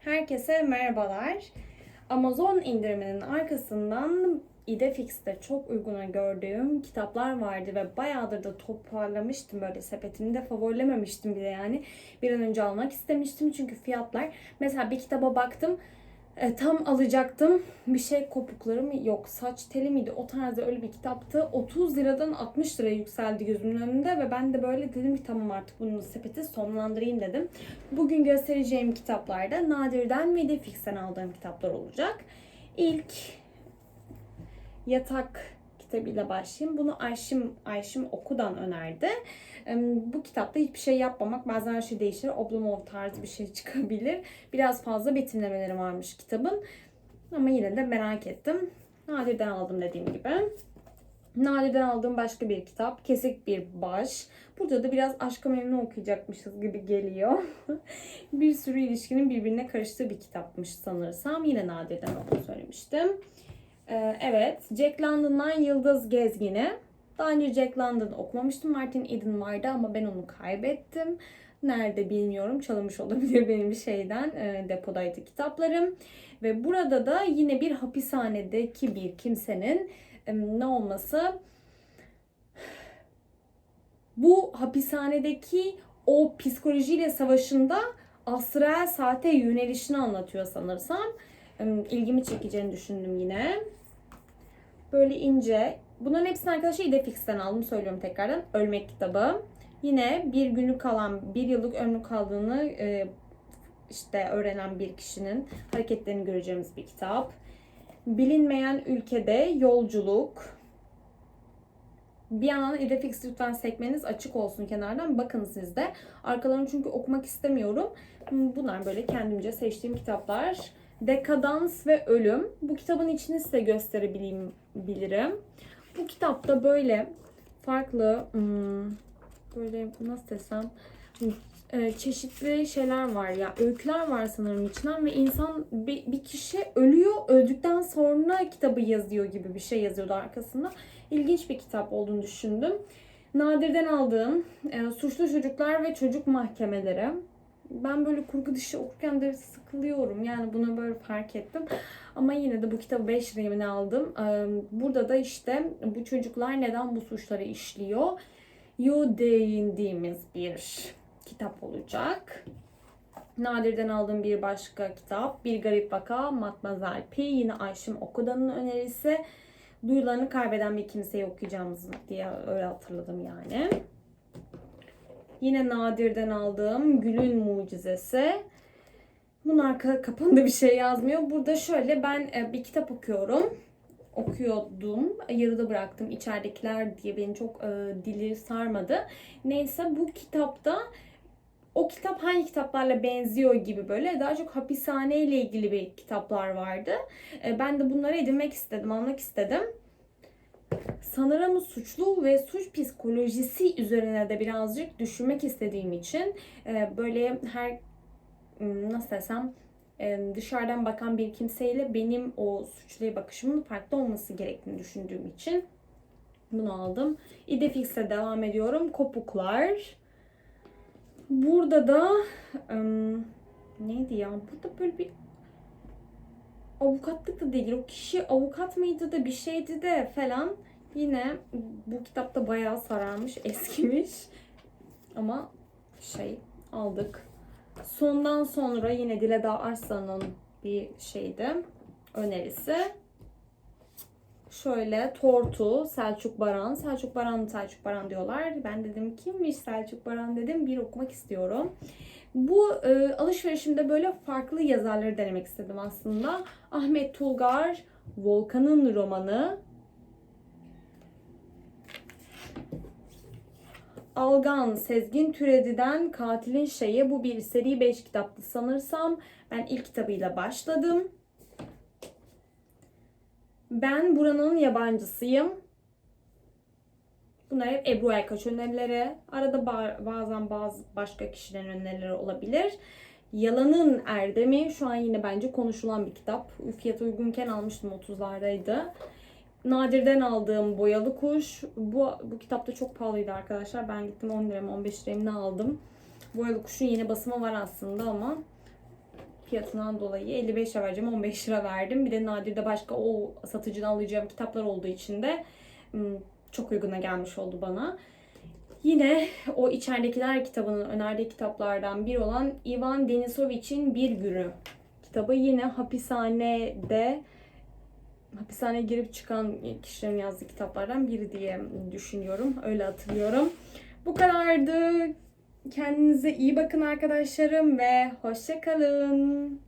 Herkese merhabalar. Amazon indiriminin arkasından Idefix'te çok uyguna gördüğüm kitaplar vardı ve bayağıdır da toparlamıştım böyle sepetimi de favorilememiştim bile yani. Bir an önce almak istemiştim çünkü fiyatlar mesela bir kitaba baktım e, tam alacaktım. Bir şey kopukları mı yok saç teli miydi o tarzda öyle bir kitaptı. 30 liradan 60 liraya yükseldi gözümün önünde ve ben de böyle dedim ki tamam artık bunu sepeti sonlandırayım dedim. Bugün göstereceğim kitaplarda Nadir'den ve Defix'ten aldığım kitaplar olacak. İlk yatak kitabıyla başlayayım. Bunu Ayşim, Ayşim Oku'dan önerdi. Bu kitapta hiçbir şey yapmamak bazen her şey değişir. Oblomov tarzı bir şey çıkabilir. Biraz fazla betimlemeleri varmış kitabın. Ama yine de merak ettim. Nadir'den aldım dediğim gibi. Nadir'den aldığım başka bir kitap. Kesik bir baş. Burada da biraz aşkı memnun okuyacakmışız gibi geliyor. bir sürü ilişkinin birbirine karıştığı bir kitapmış sanırsam. Yine Nadir'den olduğunu söylemiştim. Ee, evet, Jack London'dan Yıldız Gezgini. Daha önce Jack London okumamıştım. Martin Eden vardı ama ben onu kaybettim. Nerede bilmiyorum. Çalınmış olabilir benim bir şeyden. Ee, depodaydı kitaplarım. Ve burada da yine bir hapishanedeki bir kimsenin em, ne olması bu hapishanedeki o psikolojiyle savaşında astral saate yönelişini anlatıyor sanırsam. İlgimi çekeceğini düşündüm yine. Böyle ince. Bunların hepsini arkadaşlar Idefix'ten aldım söylüyorum tekrardan. Ölmek kitabı. Yine bir günlük kalan, bir yıllık ömrü kaldığını e, işte öğrenen bir kişinin hareketlerini göreceğimiz bir kitap. Bilinmeyen ülkede yolculuk. Bir yandan Idefix lütfen sekmeniz açık olsun kenardan. Bakın siz de. Arkalarını çünkü okumak istemiyorum. Bunlar böyle kendimce seçtiğim kitaplar. Dekadans ve Ölüm. Bu kitabın içini size gösterebilirim. bilirim. Bu kitapta böyle farklı hmm, böyle nasıl desem e, çeşitli şeyler var ya öyküler var sanırım içinden ve insan bir, bir kişi ölüyor öldükten sonra kitabı yazıyor gibi bir şey yazıyordu arkasında. İlginç bir kitap olduğunu düşündüm. Nadir'den aldığım e, Suçlu Çocuklar ve Çocuk Mahkemeleri. Ben böyle kurgu dışı okurken de sıkılıyorum. Yani bunu böyle fark ettim. Ama yine de bu kitabı 5 liraya aldım. Burada da işte bu çocuklar neden bu suçları işliyor? Yo değindiğimiz bir kitap olacak. Nadir'den aldığım bir başka kitap. Bir Garip Vaka, Matmazel P. Yine Ayşim Okudan'ın önerisi. Duyularını kaybeden bir kimseyi okuyacağımız diye öyle hatırladım yani. Yine Nadir'den aldığım Gül'ün Mucizesi. Bunun arka kapağında bir şey yazmıyor. Burada şöyle ben e, bir kitap okuyorum. Okuyordum. Yarıda bıraktım. İçeridekiler diye beni çok e, dili sarmadı. Neyse bu kitapta o kitap hangi kitaplarla benziyor gibi böyle daha çok hapishane ile ilgili bir kitaplar vardı. E, ben de bunları edinmek istedim, almak istedim. Sanırım suçlu ve suç psikolojisi üzerine de birazcık düşünmek istediğim için e, böyle her m, nasıl desem e, dışarıdan bakan bir kimseyle benim o suçluya bakışımın farklı olması gerektiğini düşündüğüm için bunu aldım. Idefix'e devam ediyorum. Kopuklar. Burada da ım, neydi ya? Burada böyle bir avukatlık da değil. O kişi avukat mıydı da bir şeydi de falan. Yine bu kitapta bayağı sararmış, eskimiş. Ama şey aldık. Sondan sonra yine Dileda Arslan'ın bir şeydi. Önerisi. Şöyle Tortu, Selçuk Baran. Selçuk Baran, Selçuk Baran diyorlar. Ben dedim kimmiş Selçuk Baran dedim. Bir okumak istiyorum. Bu e, alışverişimde böyle farklı yazarları denemek istedim aslında. Ahmet Tulgar, Volkan'ın romanı. Algan, Sezgin Türedi'den Katilin Şeyi. Bu bir seri 5 kitaptı sanırsam. Ben ilk kitabıyla başladım. Ben buranın yabancısıyım. Bunlar hep Ebru Erkaç önerileri. Arada ba- bazen bazı başka kişilerin önerileri olabilir. Yalanın Erdemi şu an yine bence konuşulan bir kitap. Fiyat uygunken almıştım 30'lardaydı. Nadir'den aldığım Boyalı Kuş. Bu, bu kitap da çok pahalıydı arkadaşlar. Ben gittim 10 lira mı 15 liraya ne aldım. Boyalı Kuş'un yeni basımı var aslında ama fiyatından dolayı 55 lira vereceğim 15 lira verdim. Bir de nadirde başka o satıcıdan alacağım kitaplar olduğu için de çok uyguna gelmiş oldu bana. Yine o içeridekiler kitabının önerdiği kitaplardan biri olan Ivan Denisovic'in Bir Günü kitabı yine hapishanede hapishaneye girip çıkan kişilerin yazdığı kitaplardan biri diye düşünüyorum. Öyle hatırlıyorum. Bu kadardı. Kendinize iyi bakın arkadaşlarım ve hoşça kalın.